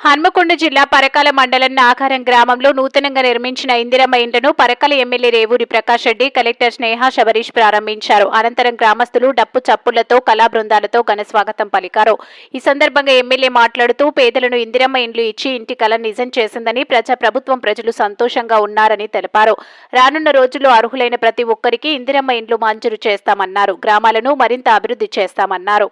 హన్మకొండ జిల్లా పరకాల మండలం నాగారం గ్రామంలో నూతనంగా నిర్మించిన ఇందిరమ్మ ఇండ్లను పరకాల ఎమ్మెల్యే రేవూరి ప్రకాష్ రెడ్డి కలెక్టర్ స్నేహ శబరీష్ ప్రారంభించారు. అనంతరం గ్రామస్తులు డప్పు చప్పులతో కళా బృందాలతో ఘన స్వాగతం పలికారు. ఈ సందర్భంగా ఎమ్మెల్యే మాట్లాడుతూ పేదలను ఇందిరమ్మ ఇండ్లు ఇచ్చి ఇంటి కల నిజం చేసిందని ప్రజా ప్రభుత్వం ప్రజలు సంతోషంగా ఉన్నారని తెలిపారు. రానున్న రోజుల్లో అర్హులైన ప్రతి ఒక్కరికి ఇందిరమ్మ ఇండ్లు మంజూరు చేస్తామన్నారు. గ్రామాలను మరింత అభివృద్ధి చేస్తామన్నారు.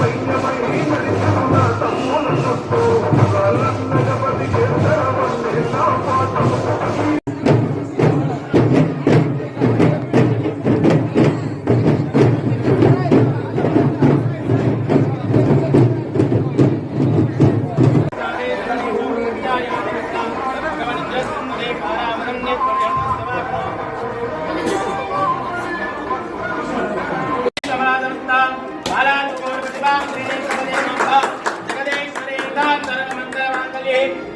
way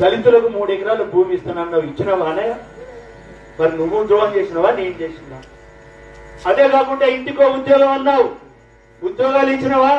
దళితులకు మూడు ఎకరాలు భూమి ఇస్తున్నాను నువ్వు ఇచ్చినవానే మరి నువ్వు ద్రోహం చేసినవా నేను చేసినా? అదే కాకుండా ఇంటికో ఉద్యోగం అన్నావు. ఉద్యోగాలు ఇచ్చినవా?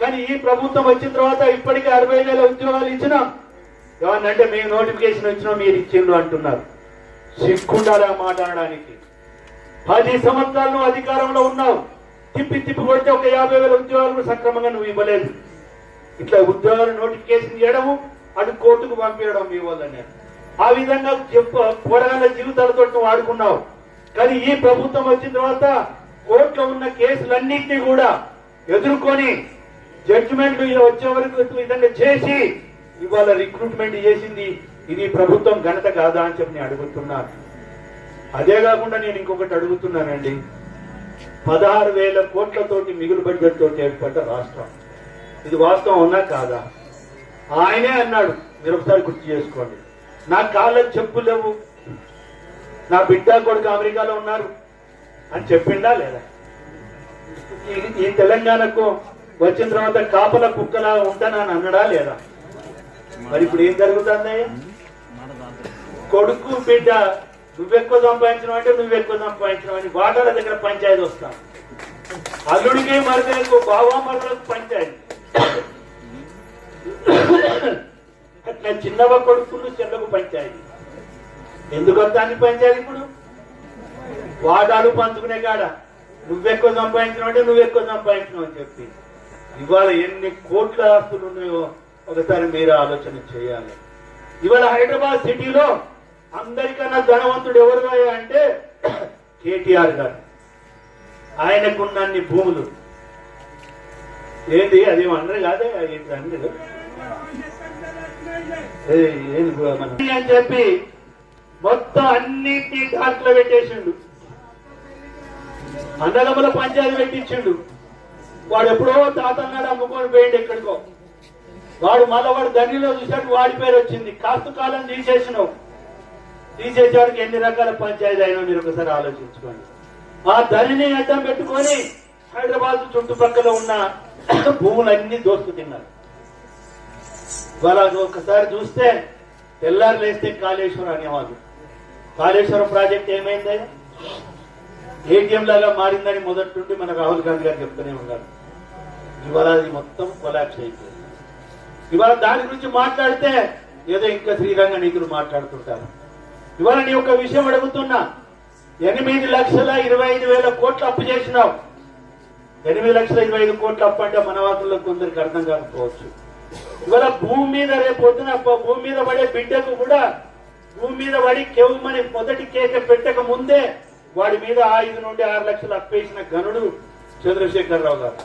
కానీ ఈ ప్రభుత్వం వచ్చిన తర్వాత ఇప్పటికే అరవై వేల ఉద్యోగాలు ఇచ్చినాం. ఏమన్నంటే మేము నోటిఫికేషన్ వచ్చినా మీరు ఇచ్చిండ్రు అంటున్నారు. సిగ్గుండాలి మాట్లాడడానికి పది సంవత్సరాలు అధికారంలో ఉన్నావు. తిప్పి తిప్పి కొడితే ఒక యాభై వేల ఉద్యోగాలు సక్రమంగా నువ్వు ఇవ్వలేదు. ఇట్లా ఉద్యోగాలు నోటిఫికేషన్ చేయడము అటు కోర్టుకు పంపించడం మీ వాళ్ళని ఆ విధంగా చెప్పు పోరాళ్ళ జీవితాలతో నువ్వు ఆడుకున్నావు. కానీ ఈ ప్రభుత్వం వచ్చిన తర్వాత కోర్టులో ఉన్న కేసులన్నింటినీ కూడా ఎదుర్కొని జడ్జిమెంట్ వచ్చే వరకు విధంగా చేసి ఇవాళ రిక్రూట్మెంట్ చేసింది. ఇది ప్రభుత్వం ఘనత కాదా అని చెప్పి నేను అడుగుతున్నాను. అదే కాకుండా నేను ఇంకొకటి అడుగుతున్నానండి. పదహారు వేల కోట్లతోటి మిగులు బడ్జెట్ తోటి ఏర్పడ్డ రాష్ట్రం. ఇది వాస్తవం అవునా కాదా? ఆయనే అన్నాడు మీరు ఒకసారి గుర్తు చేసుకోండి. నా కాళ్ళకు చెప్పులు లేవు. నా బిడ్డ కొడుకు అమెరికాలో ఉన్నారు. అని చెప్పిండా లేదా? ఈ- తెలంగాణకు వచ్చిన తర్వాత కాపల కుక్కలా ఉంటానని అన్నడా లేదా? మరి ఇప్పుడు ఏం జరుగుతుందయ్యా? కొడుకు బిడ్డ నువ్వెక్కువ సంపాదించడం అంటే నువ్వెక్కువ సంపాదించడం అని వాటాల దగ్గర పంచాయతీ వస్తా. అల్లుడికి మరదలకు బావా మరదలకు పంచాయతీ. చిన్నవ కొడుకులు చెల్లకు పంచాయతీ. ఎందుకు వస్తాను పంచాయతీ ఇప్పుడు? వాటాలు పంచుకునే కాడ. నువ్వెక్కువ సంపాదించినావు అంటే నువ్వెక్కువ సంపాదించినావు అని చెప్పి. ఇవాళ ఎన్ని కోట్ల ఆస్తులు ఉన్నాయో ఒకసారి మీరు ఆలోచన చేయాలి. ఇవాళ హైదరాబాద్ సిటీలో అందరికన్నా ధనవంతుడు ఎవరు అంటే కేటీఆర్ గారు. ఆయనకున్నన్ని భూములు. ఏంది అది అన్నది కాదే? ఏంటి అని చెప్పి మొత్తం అన్ని దాంట్లో పెట్టేసిండు. అన్నదమ్ముల పంచాయతీ పెట్టించిండు. వాడు ఎప్పుడో తాతన్నాడు అమ్ముకొని పోయిండు ఎక్కడికో. వాడు మళ్ళా వాడు ధనిలో చూసాడు వాడి పేరు వచ్చింది. కాస్త కాలం తీసేసినావు. తీసేసేవాడికి ఎన్ని రకాల పంచాయతీ అయినా మీరు ఒకసారి ఆలోచించుకోండి. ఆ ధనిని అడ్డం పెట్టుకొని హైదరాబాద్ చుట్టుపక్కల ఉన్న భూములన్నీ దోస్తు తిన్నారు. ఇవాళ ఒక్కసారి ఒకసారి చూస్తే తెల్లారు లేస్తే కాళేశ్వరం అనేవాళ్ళు. కాళేశ్వరం ప్రాజెక్ట్ ఏమైంది? ఏటీఎం లాగా మారిందని మొదటి నుండి మన రాహుల్ గాంధీ గారు చెప్తూనే ఉన్నారు. ఇవాళ అది మొత్తం కొలాప్స్ అయిపోయింది. ఇవాళ దాని గురించి మాట్లాడితే ఏదో ఇంకా శ్రీరంగ నీతులు మాట్లాడుతుంటారు. ఇవాళ నీ ఒక విషయం అడుగుతున్నా. ఎనిమిది లక్షల ఇరవై ఐదు వేల కోట్లు అప్పు చేసినావు. ఎనిమిది లక్షల ఇరవై ఐదు కోట్లు అప్పు అంటే మన వాకుల్లో కొందరికి అర్థం కాకపోవచ్చు. ఇవాళ భూమి మీద రేపు భూమి మీద పడే బిడ్డకు కూడా భూమి మీద పడి కేవమని మొదటి కేక పెట్టక ముందే వాడి మీద ఐదు నుండి ఆరు లక్షలు అప్పేసిన గనుడు చంద్రశేఖరరావు గారు.